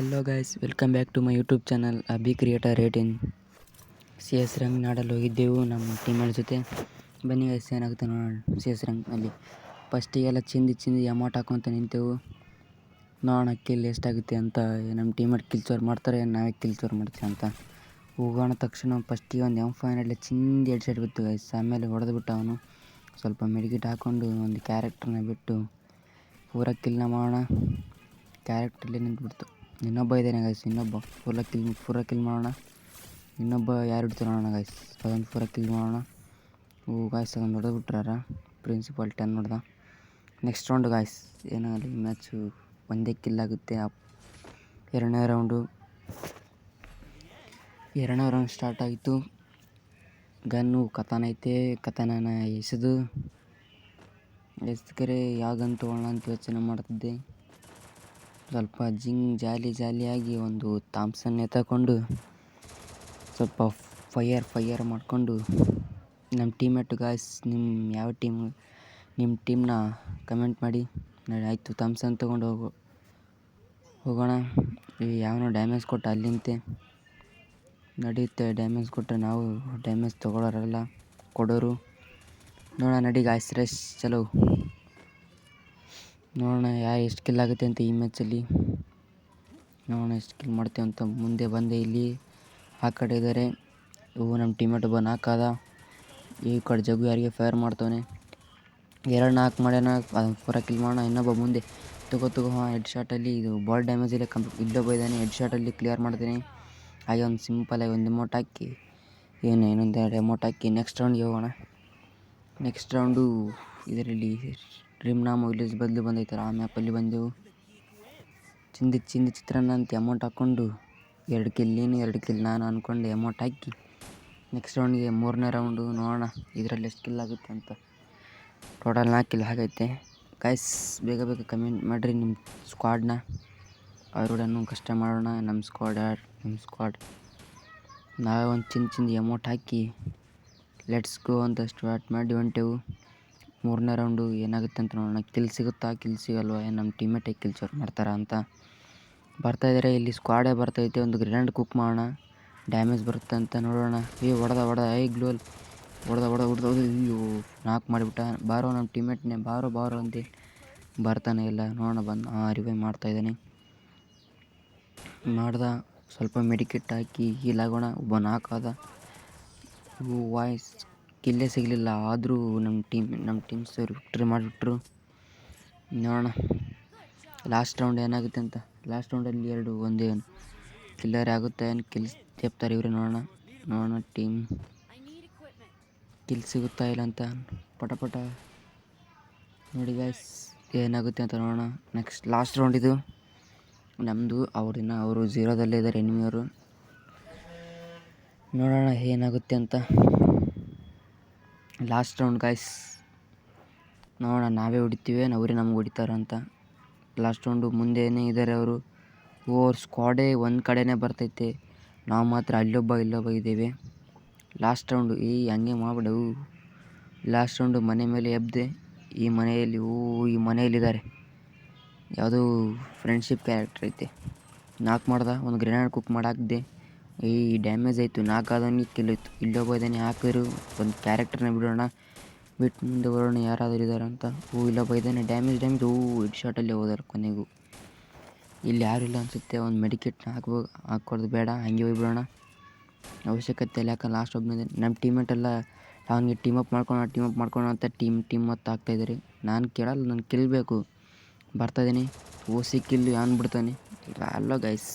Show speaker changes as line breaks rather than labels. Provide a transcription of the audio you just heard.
Hello guys welcome back to my YouTube channel Abi creator eighteen C S ರಂಗ್ ನಾಡಲ್ಲಿ ಹೋಗಿದ್ದೆವು, ನಮ್ಮ teammate ಜೊತೆ. ಬನ್ನಿ ಗೈಸ್ ಏನಾಗುತ್ತೆ ನೋಡೋಣ. ಸಿ ಎಸ್ ರಂಗ್ ಅಲ್ಲಿ. ಫಸ್ಟಿಗೆಲ್ಲ ಚಿಂದಿ ಚಿಂದಿ ಅಮೌಂಟ್ ಹಾಕೊತ ನಿಂತೆವು. ನೋಡೋಣ ಕಿಲ್ ಎಷ್ಟಾಗುತ್ತೆ ಅಂತ ನಮ್ಮ ಟೀಮೇಟ್ ಕಿಲ್ಚೋರ್ ಮಾಡ್ತಾರೆ, ನಾವೇ ಕಿಲ್ಚೋರ್ ಮಾಡ್ತೀವಿ ಅಂತ. ಹೋಗೋಣ ತಕ್ಷಣ ಫಸ್ಟಿಗೆ ಒಂದು ಎಂ ಫೈವ್ ಚಿಂದಿ ಎರಡು ಸೈಡ್ ಬಿತ್ತು ಗೈಸ್ ಆಮೇಲೆ ಹೊಡೆದ್ಬಿಟ್ಟು ಅವನು. ಸ್ವಲ್ಪ ಮೆಡಿಕಿಟ್ ಹಾಕ್ಕೊಂಡು ಒಂದು ಕ್ಯಾರೆಕ್ಟರ್ನ ಬಿಟ್ಟು, ಪೂರ ಕಿಲ್ನ ಮಾಡೋಣ. ಕ್ಯಾರೆಕ್ಟ್ರಲ್ಲಿ ನಿಂತ್ಬಿಡ್ತು. ಇನ್ನೊಬ್ಬ ಇದ್ದಾನೆ ಗೈಸ್ ಇನ್ನೊಬ್ಬ. ಪೂರ ಕಿಲ್ ಪೂರ ಕಿಲ್ ಮಾಡೋಣ. ಇನ್ನೊಬ್ಬ ಯಾರು ಹಿಡ್ತಾರೆ ನೋಡೋಣ ಗೈಸ್ ಅದೊಂದು ಪೂರ ಕಿಲ್ ಮಾಡೋಣ. ಓ ಗಾಯ್ಸ್ ಅದೊಂದು ಹೊಡೆದು ಬಿಟ್ರಾರ? ಪ್ರಿನ್ಸಿಪಾಲ್ ಟೆನ್ ಹೊಡೆದ. ನೆಕ್ಸ್ಟ್ ರೌಂಡ್ ಗಾಯ್ಸ್ ಏನಾಗಲಿ ಮ್ಯಾಚು ಒಂದೇ ಕಿಲ್ ಆಗುತ್ತೆ. ಎರಡನೇ ರೌಂಡು ಎರಡನೇ ರೌಂಡ್ ಸ್ಟಾರ್ಟ್ ಆಯಿತು ಗನ್ನು ಕಥಾನ ಐತೆ ಕಥಾನ ಎಸೆದು. ಎಸ್ಕರೆ ಯಾವ ಗನ್ ತೊಗೊಳ್ಳೋಣ ಅಂತ ಯೋಚನೆ ಮಾಡ್ತಿದ್ದೆ. ಸ್ವಲ್ಪ ಜಿಂಗ್ ಜಾಲಿ ಜಾಲಿಯಾಗಿ ಒಂದು ಥಾಮ್ಸನ್ನೇ ತಗೊಂಡು ಸ್ವಲ್ಪ ಫೈಯರ್ ಫೈಯರ್ ಮಾಡಿಕೊಂಡು ನಮ್ಮ ಟೀಮೇಟ್ ಗಾಯ್ಸ್, ನಿಮ್ಮ ಯಾವ ಟೀಮ್, ನಿಮ್ಮ ಟೀಮ್ನ ಕಮೆಂಟ್ ಮಾಡಿ. ನೋಡಿ, ಆಯಿತು ಥಾಮ್ಸನ್ ತೊಗೊಂಡು ಹೋಗೋ, ಹೋಗೋಣ. ಈ ಯಾವನೋ ಡ್ಯಾಮೇಜ್ ಕೊಟ್ಟ ಅಲ್ಲಿಂತೆ. ನಡೆಯುತ್ತೆ, ಡ್ಯಾಮೇಜ್ ಕೊಟ್ಟರೆ ನಾವು ಡ್ಯಾಮೇಜ್ ತೊಗೊಳೋರಲ್ಲ, ಕೊಡೋರು. ನೋಡೋಣ, ನಡಿ ಗಾಯ್ಸ್ ಚಲೋ. ನೋಡೋಣ ಯಾ ಎಷ್ಟು ಕಿಲ್ ಆಗುತ್ತೆ ಅಂತ ಈ ಮ್ಯಾಚಲ್ಲಿ ನೋಡೋಣ ಎಷ್ಟು ಕಿಲ್ ಮಾಡ್ತೇವೆ ಅಂತ ಮುಂದೆ ಬಂದೆ ಇಲ್ಲಿ. ಆ ಕಡೆ ಇದ್ದಾರೆ ಇವು ನಮ್ಮ ಟೀಮೇಟ್ ಒಬ್ಬ ನಾಲ್ಕಾದ ಈ ಕಡೆ ಜಗ್ಗು ಯಾರಿಗೆ ಫೈರ್ ಮಾಡ್ತವನೆ. ಎರಡು ನಾಲ್ಕು ಮಾಡ್ಯಾನ. ಅದನ್ನು ಪೂರ ಕಿಲ್ ಮಾಡೋಣ. ಇನ್ನೊಬ್ಬ ಮುಂದೆ ತಗೋ ತಗೋ, ಹಾಂ ಹೆಡ್ ಶಾಟಲ್ಲಿ ಇದು ಬಾಲ್ ಡ್ಯಾಮೇಜ್ ಇಲ್ಲ ಕಂಪ್, ಇಲ್ಲೊಬ್ಬ ಇದ್ದಾನೆ ಹೆಡ್ ಶಾಟಲ್ಲಿ ಕ್ಲಿಯರ್ ಮಾಡ್ತೀನಿ. ಹಾಗೆ ಒಂದು ಸಿಂಪಲಾಗಿ ಒಂದು ರಿಮೋಟ್ ಹಾಕಿ. ಏನು, ಇನ್ನೊಂದು ಎರಡು ಎಮೌಂಟ್ ಹಾಕಿ. ನೆಕ್ಸ್ಟ್ ರೌಂಡ್ಗೆ ಹೋಗೋಣ. ನೆಕ್ಸ್ಟ್ ರೌಂಡು ಇದರಲ್ಲಿ ರಿಮ್ನಾಮ್ ವಿಲೇಜ್ ಬದಲು ಬಂದೈತಲ್ಲ, ಆ ಮ್ಯಾಪಲ್ಲಿ ಬಂದೆವು. ಚಿಂದಿ ಚಿಂದಿ ಚಿತ್ರಾನ್ನ ಅಂತ ಅಮೌಂಟ್ ಹಾಕ್ಕೊಂಡು, ಎರಡು ಕಿಲ್ ನೀನು ಎರಡು ಕಿಲ್ ನಾನು ಅಂದ್ಕೊಂಡು ಅಮೌಂಟ್ ಹಾಕಿ ನೆಕ್ಸ್ಟ್ ರೌಂಡ್ಗೆ ಮೂರನೇ ರೌಂಡು ನೋಡೋಣ, ಇದರಲ್ಲಿ ಎಷ್ಟು ಕಿಲ್ ಆಗುತ್ತೆ ಅಂತ. ಟೋಟಲ್ ನಾಲ್ಕು ಕಿಲ್ ಆಗೈತೆ. ಗೈಸ್ ಬೇಗ ಬೇಗ ಕಮೆಂಟ್ ಮಾಡಿರಿ ನಿಮ್ಮ ಸ್ಕ್ವಾಡ್ನ ಅವರುಡನ್ನು ಕಷ್ಟ ಮಾಡೋಣ ನಮ್ಮ ಸ್ಕ್ವಾಡ್ ನಿಮ್ಮ ಸ್ಕ್ವಾಡ್ ನಾವೇ ಒಂದು ಚಿನ್ನ ಚಿಂದಿ ಅಮೌಂಟ್ ಹಾಕಿ ಲೆಟ್ಸ್ ಗೋ ಅಂತ ಸ್ಟಾರ್ಟ್ ಮಾಡಿ ಹೊಂಟೆವು. ಮೂರನೇ ರೌಂಡು ಏನಾಗುತ್ತೆ ಅಂತ ನೋಡೋಣ. ಕಿಲ್ ಸಿಗುತ್ತಾ, ಕಿಲ್ ಸಿಗಲ್ವಾ, ಏನು ನಮ್ಮ ಟೀಮೇಟೇ ಕಿಲ್ಚೋರ್ ಮಾಡ್ತಾರಾ ಅಂತ. ಬರ್ತಾಯಿದ್ದಾರೆ ಇಲ್ಲಿ ಸ್ಕ್ವಾಡೇ ಬರ್ತೈತೆ ಒಂದು ಗ್ರೆನೇಡ್ ಕುಕ್ ಮಾಡೋಣ. ಡ್ಯಾಮೇಜ್ ಬರುತ್ತೆ ಅಂತ ನೋಡೋಣ. ಏ, ಹೊಡೆದ ಹೊಡೆದ, ಏ ಗ್ಲೋಲ್ ಹೊಡೆದ ಹೊಡೆದ ಹೊಡೆದ ಅಯ್ಯೋ ನಾಲ್ಕು ಮಾಡಿಬಿಟ್ಟ. ಬಾರೋ ನಮ್ಮ ಟೀಮೇಟ್ನೇ ಬಾರೋ ಬಾರೋ ಅಂತ ಬರ್ತಾನೆ ಇಲ್ಲ. ನೋಡೋಣ, ಬಂದು ಹಾಂ ರಿವೈವ್ ಮಾಡ್ತಾಯಿದ್ದಾನೆ ಮಾಡ್ದ, ಸ್ವಲ್ಪ ಮೆಡಿಕಿಟ್ ಹಾಕಿ ಹೀಲ್ ಆಗೋಣ. ಒಬ್ಬ ನಾಲ್ಕಾದ ವಾಯ್ಸ್ ಕಿಲ್ಲೇ ಸಿಗಲಿಲ್ಲ. ಆದರೂ ನಮ್ಮ ಟೀಮ್ ನಮ್ಮ ಟೀಮ್ಸ್ ಅವರು ವಿಕ್ಟ್ರಿ ಮಾಡಿಬಿಟ್ರು. ನೋಡೋಣ. ಲಾಸ್ಟ್ ರೌಂಡ್ ಏನಾಗುತ್ತೆ ಅಂತ. ಲಾಸ್ಟ್ ರೌಂಡಲ್ಲಿ ಎರಡು, ಒಂದೇ ಕಿಲ್ಲರ್ ಆಗುತ್ತೆ. ಏನು ಕಿಲ್ ತೆಪ್ತಾರೆ ಇವರು ನೋಡೋಣ. ನೋಡೋಣ ಟೀಮ್ ಕಿಲ್ ಸಿಗುತ್ತಾ ಇಲ್ಲ ಅಂತ. ಪಟ ಪಟ. ನೋಡಿ ಗಾಯ್ಸ್ ಏನಾಗುತ್ತೆ ಅಂತ ನೋಡೋಣ. ನೆಕ್ಸ್ಟ್ ಲಾಸ್ಟ್ ರೌಂಡ್ ಇದು. ನಮ್ಮದು ಅವ್ರನ್ನ ಅವರು ಜೀರೋದಲ್ಲೇ ಇದ್ದಾರೆ ಎನಿಮಿಯವರು ನೋಡೋಣ ಏನಾಗುತ್ತೆ ಅಂತ. ಲಾಸ್ಟ್ ರೌಂಡ್ ಗಾಯ್ಸ್ ನೋಡೋಣ, ನಾವೇ ಹೊಡಿತೀವಿ ಅವರೇ ನಮ್ಗೆ ಹೊಡಿತಾರೆ ಅಂತ. ಲಾಸ್ಟ್ ರೌಂಡು ಮುಂದೆನೇ ಇದ್ದಾರೆ ಅವರು. ಓರ್ ಸ್ಕ್ವಾಡೇ ಒಂದು ಕಡೆನೇ ಬರ್ತೈತೆ. ನಾವು ಮಾತ್ರ ಅಲ್ಲೊಬ್ಬ, ಇಲ್ಲೊಬ್ಬ ಇದ್ದೇವೆ. ಲಾಸ್ಟ್ ರೌಂಡು ಈ ಹಂಗೆ ಮಾಡ್ಬಿಡವು ಲಾಸ್ಟ್ ರೌಂಡು ಮನೆ ಮೇಲೆ ಎಬ್ದೆ, ಈ ಮನೆಯಲ್ಲಿ ಓ ಈ ಮನೆಯಲ್ಲಿದ್ದಾರೆ ಯಾವುದೋ ಫ್ರೆಂಡ್ಶಿಪ್ ಕ್ಯಾರೆಕ್ಟರ್ ಐತೆ. ನಾಲ್ಕು ಮಾಡ್ದೆ, ಒಂದು ಗ್ರೆನೇಡ್ ಕುಕ್ ಮಾಡಾಕ್ದೆ. ಈ ಡ್ಯಾಮೇಜ್ ಆಯಿತು. ನಾಲ್ಕು ಆದವನಿಗೆ ಕಿಲ್ಲೋಯ್ತು ಇಲ್ಲೊಬ್ಬ ಹಾಕಿದ್ರು ಒಂದು ಕ್ಯಾರೆಕ್ಟರ್ನ ಬಿಡೋಣ. ಬಿಟ್ಟು ಮುಂದೆ ಬರೋಣ, ಯಾರಾದರೂ ಇದ್ದಾರೆ ಅಂತ. ಹೂ ಇಲ್ಲೊಬ್ಬ ಇದ್ದಾನೆ ಡ್ಯಾಮೇಜ್ ಡ್ಯಾಮೇಜ್ ಹೂ ಹೆಡ್ ಶಾಟಲ್ಲೇ ಹೋದಾರೆ ಕೊನೆಗೂ. ಇಲ್ಲಿ ಯಾರು ಇಲ್ಲ ಅನಿಸುತ್ತೆ. ಒಂದು ಮೆಡಿಕೇಟ್ನ ಹಾಕ್ಬೋ ಹಾಕೋದು ಬೇಡ. ಹಂಗೆ ಹೋಗ್ಬಿಡೋಣ. ಅವಶ್ಯಕತೆ ಇಲ್ಲ. ಯಾಕಂದ್ರೆ ಲಾಸ್ಟ್ ಒಬ್ಬನೇ ನಮ್ಮ ಟೀಮೇಟೆಲ್ಲ ಅವನಿಗೆ ಟೀಮ್ ಅಪ್ ಮಾಡ್ಕೊಳೋಣ ಟೀಮ್ ಅಪ್ ಮಾಡ್ಕೊಳೋ ಅಂತ ಟೀಮ್ ಟೀಮ್ ಮತ್ತು ಆಗ್ತಾಯಿದ್ದಾರೆ ನಾನು ಕೇಳಲ್ಲ, ನಾನು ಕಿಲ್ ಬೇಕು ಬರ್ತಾಯಿದ್ದೀನಿ ಓ ಕಿಲ್ ಯಾನ್ ಬಿಡ್ತಾನೆ. ಅಲ್ಲೋ ಗೈಸ್